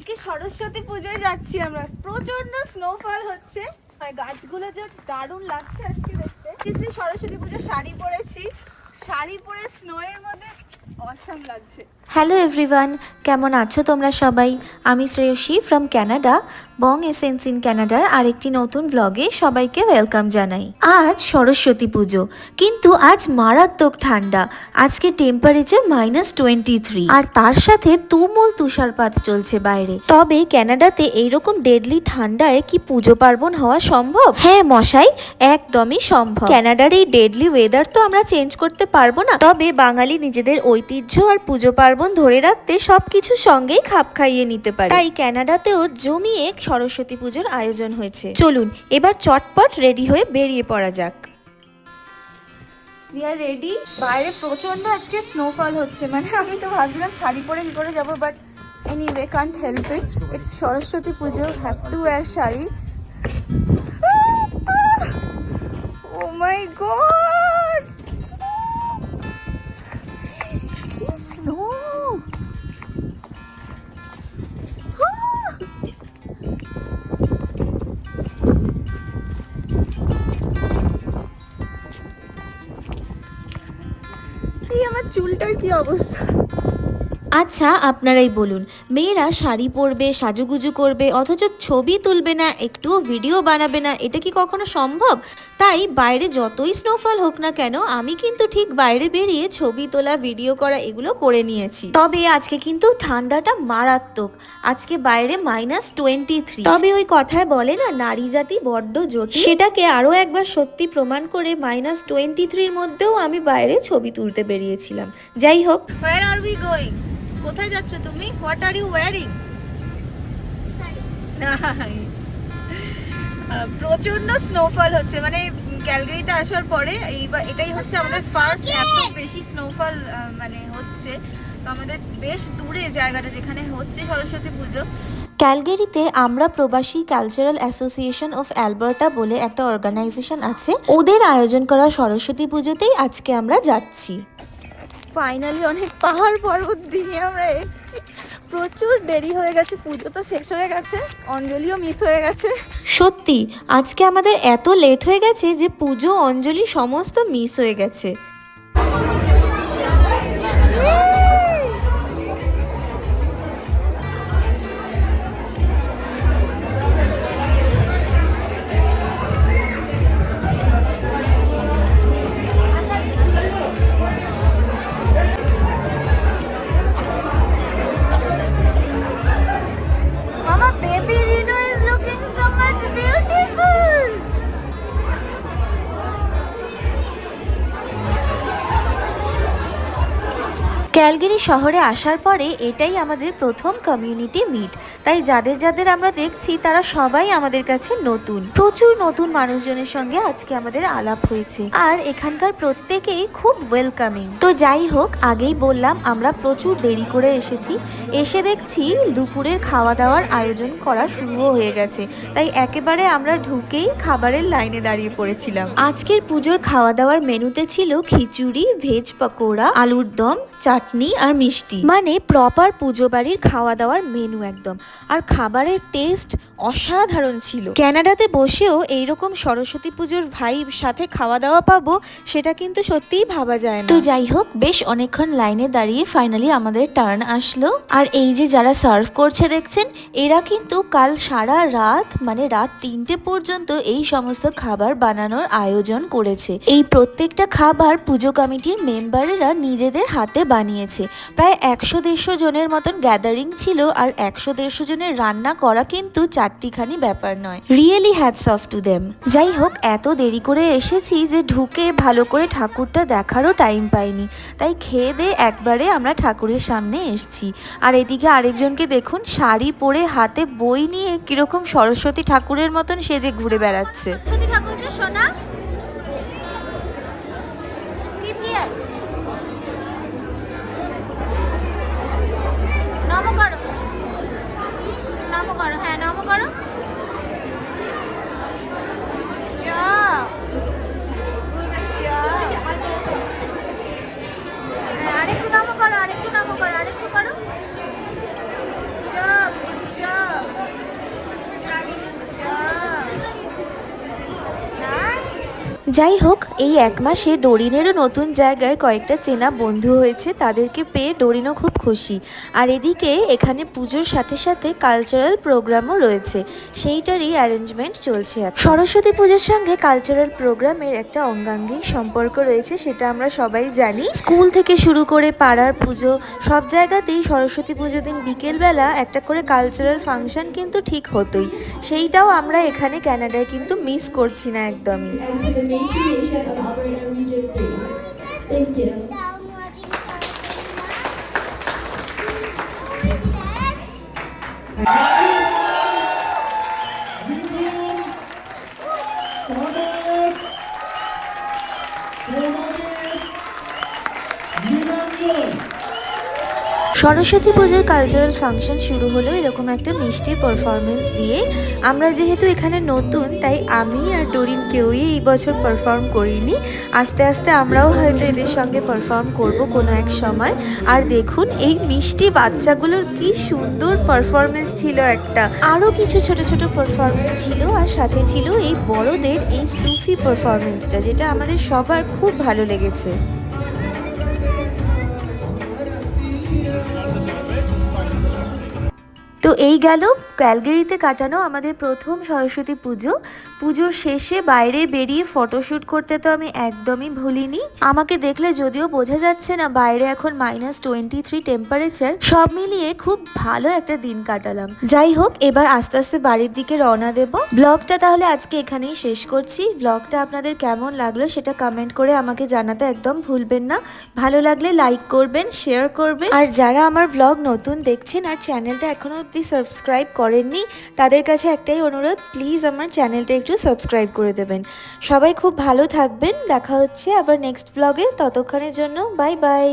আজকে সরস্বতী পুজোয় যাচ্ছি আমরা। প্রচণ্ড স্নোফল হচ্ছে। গাছগুলো যে দারুণ লাগছে আজকে দেখতে। সরস্বতী পুজো শাড়ি পরেছি। শাড়ি পরে স্নোয়ের মধ্যে অসাম লাগছে হ্যালো এভরিওয়ান কেমন আছো তোমরা সবাই? আমি Shreyasi from Canada Bong Essence in ক্যানাডার আরেকটি নতুন ব্লগে সবাইকে ওয়েলকাম জানাই। আজ সরস্বতী পুজো, কিন্তু আজ মারাত্মক ঠান্ডা। আজকে টেম্পারেচার মাইনাস টোয়েন্টি থ্রি আর তার সাথে তুমুল তুষারপাত চলছে বাইরে। তবে ক্যানাডাতে এইরকম ডেডলি ঠান্ডায় কি পুজো পার্বণ হওয়া সম্ভব? হ্যাঁ মশাই, একদমই সম্ভব। ক্যানাডার এই ডেডলি ওয়েদার তো আমরা চেঞ্জ করতে পারব না। তবে বাঙালি নিজেদের ঐতিহ্য আর পুজো পার্বণ ধরে রাখতে সবকিছুর সঙ্গেই খাপ খাইয়ে নিতে পারে। তাই ক্যানাডাতেও জমিয়ে সরস্বতী পুজোর আয়োজন হয়েছে। চলুন, এবার চটপট রেডি হয়ে বেরিয়ে পড়া যাক। রেডি বাইরে প্রচণ্ড আজকে স্নোফল হচ্ছে। মানে আমি তো ভাবছিলাম শাড়ি পরে কি করে যাব but anyway can't help it it's Saraswati Puja have to wear sari. Oh my God চুলটার কি অবস্থা? আচ্ছা আপনারাই বলুন। মেয়েরা শাড়ি পরবে, সাজুগুজু করবে, অথচ ছবি তুলবে না, একটুও ভিডিও বানাবে না, এটা কি কখনো সম্ভব? তাই বাইরে যতই স্নোফল হোক না কেন, আমি কিন্তু ঠিক বাইরে বেরিয়ে ছবি তোলা, ভিডিও করা এগুলো করে নিয়েছি। তবে আজকে কিন্তু ঠান্ডাটা মারাত্মক। আজকে বাইরে মাইনাস টোয়েন্টি থ্রি তবে ওই কথায় বলে না, নারী জাতি বড্ড জোট সেটাকে আরও একবার সত্যি প্রমাণ করে মাইনাস টোয়েন্টি থ্রির মধ্যেও আমি বাইরে ছবি তুলতে বেরিয়েছিলাম। যাই হোক। আর কোথায় যাচ্ছ তুমি? হোয়াট আর ইউ ওয়্যারিং প্রচণ্ড স্নোফল হচ্ছে। মানে ক্যালগারিতে আসার পরে এইবার এটাই হচ্ছে আমাদের ফার্স্ট এত বেশি স্নোফল মানে হচ্ছে। তো আমাদের বেশ দূরে জায়গাটা যেখানে হচ্ছে সরস্বতী পুজো। ক্যালগেরিতে আমরা প্রবাসী কালচারাল অ্যাসোসিয়েশন অফ অ্যালবার্টা বলে একটা অর্গানাইজেশন আছে। ওদের আয়োজন করা সরস্বতী পুজোতেই আজকে আমরা যাচ্ছি। ফাইনালি অনেক পাহাড় পর্বত দিয়ে আমরা এসেছি। প্রচুর দেরি হয়ে গেছে, পুজো তো শেষ হয়ে গেছে, অঞ্জলিও মিস হয়ে গেছে। সত্যি, আজকে আমাদের এত লেট হয়ে গেছে যে পুজো, অঞ্জলি সমস্ত মিস হয়ে গেছে। ক্যালগেরি শহরে আসার পরে এটাই আমাদের প্রথম কমিউনিটি মিট তাই যাদের যাদের আমরা দেখছি, তারা সবাই আমাদের কাছে নতুন। প্রচুর নতুন মানুষজনের সঙ্গে আজকে আমাদের আলাপ হয়েছে। আর এখানকার প্রত্যেকেই খুব ওয়েলকামিং তো যাই হোক, আগেই বললাম, আমরা প্রচুর দেরি করে এসেছি। এসে দেখছি দুপুরের খাওয়া দাওয়ার আয়োজন করা শুরুও হয়ে গেছে। তাই একেবারে আমরা ঢুকেই খাবারের লাইনে দাঁড়িয়ে পড়েছিলাম। আজকের পুজোর খাওয়া দাওয়ার মেনুতে ছিল খিচুড়ি ভেজ পকোড়া, আলুর দম, চাটনি আর মিষ্টি। মানে প্রপার পুজো বাড়ির খাওয়া দাওয়ার মেনু একদম। আর খাবারের টেস্ট অসাধারণ ছিল। ক্যানাডাতে বসেও এইরকম সরস্বতী পুজোর ভাইব সাথে খাওয়া দাওয়া পাবো, সেটা কিন্তু সত্যিই ভাবা যায় না। তো যাই হোক, বেশ অনেকক্ষণ লাইনে দাঁড়িয়ে ফাইনালি আমাদের টার্ন আসলো। আর এই যে যারা সার্ভ করছে দেখছেন, এরা কিন্তু কাল সারা রাত মানে রাত তিনটে পর্যন্ত এই সমস্ত খাবার বানানোর আয়োজন করেছে। এই প্রত্যেকটা খাবার পুজো কমিটির মেম্বারেরা নিজেদের হাতে বানিয়েছে। প্রায় একশো দেড়শো জনের মতন গ্যাদারিং ছিল আর একশো দেড়শো জনের রান্না করা কিন্তু চারটিখানি ব্যাপার নয়। Really hats off to them যাই হোক এত দেরি করে এসেছি যে ঢুকে ভালো করে ঠাকুরটা দেখারও টাইম পাইনি। তাই খেয়ে দিয়ে একবারে আমরা ঠাকুরের সামনে এসছি। আর এদিকে আরেকজনকে দেখুন, শাড়ি পরে হাতে বই নিয়ে কীরকম সরস্বতী ঠাকুরের মতন সেজে ঘুরে বেড়াচ্ছে। সরস্বতী ঠাকুরকে শোনা যাই হোক এই এক মাসে ডোরিনেরও নতুন জায়গায় কয়েকটা চেনা বন্ধু হয়েছে, তাদেরকে পেয়ে ডোরিনও খুব খুশি। আর এদিকে এখানে পুজোর সাথে সাথে কালচারাল প্রোগ্রামও রয়েছে, সেইটারই অ্যারেঞ্জমেন্ট চলছে। সরস্বতী পুজোর সঙ্গে কালচারাল প্রোগ্রামের একটা অঙ্গাঙ্গিক সম্পর্ক রয়েছে, সেটা আমরা সবাই জানি। স্কুল থেকে শুরু করে পাড়ার পুজো, সব জায়গাতেই সরস্বতী পুজোর দিন বিকেলবেলা একটা করে কালচারাল ফাংশন কিন্তু ঠিক হতোই। সেইটাও আমরা এখানে ক্যানাডায় কিন্তু মিস করছি না একদমই। integration of Alberta Region 3. Thank you. Saraswati পুজোর কালচারাল ফাংশন শুরু হলো এরকম একটা মিষ্টি পারফরমেন্স দিয়ে। আমরা যেহেতু এখানে নতুন, তাই আমি আর ডোরিন কেউই এই বছর পারফর্ম করিনি। আস্তে আস্তে আমরাও হয়তো এদের সঙ্গে পারফর্ম করব কোনো এক সময়। আর দেখুন, এই মিষ্টি বাচ্চাগুলোর কি সুন্দর পারফরমেন্স ছিল একটা। আরও কিছু ছোট ছোট পারফরমেন্স ছিল আর সাথে ছিল এই বড়দের এই সুফি পারফরমেন্সটা যেটা আমাদের সবার খুব ভালো লেগেছে। তো এই গেল ক্যালগেরিতে কাটানো আমাদের প্রথম সরস্বতী পুজো। পুজোর শেষে বাইরে বেরিয়ে ফটোশ্যুট করতে তো আমি একদমই ভুলিনি। আমাকে দেখলে যদিও বোঝা যাচ্ছে না বাইরে এখন মাইনাস টোয়েন্টি থ্রি টেম্পারেচার সব মিলিয়ে খুব ভালো একটা দিন কাটালাম। যাই হোক, এবার আস্তে আস্তে বাড়ির দিকে রওনা দেব। ব্লগটা তাহলে আজকে এখানেই শেষ করছি। ব্লগটা আপনাদের কেমন লাগল সেটা কমেন্ট করে আমাকে জানাতে একদম ভুলবেন না। ভালো লাগলে লাইক করবেন শেয়ার করবেন। আর যারা আমার ব্লগ নতুন দেখছেন আর চ্যানেলটা এখনও অবধি সাবস্ক্রাইব করেননি, তাদের কাছে একটাই অনুরোধ প্লিজ আমার চ্যানেলটা একটু সাবস্ক্রাইব করে দেবেন। সবাই খুব ভালো থাকবেন, দেখা হচ্ছে আবার নেক্সট ব্লগে ততক্ষণের জন্য বাই বাই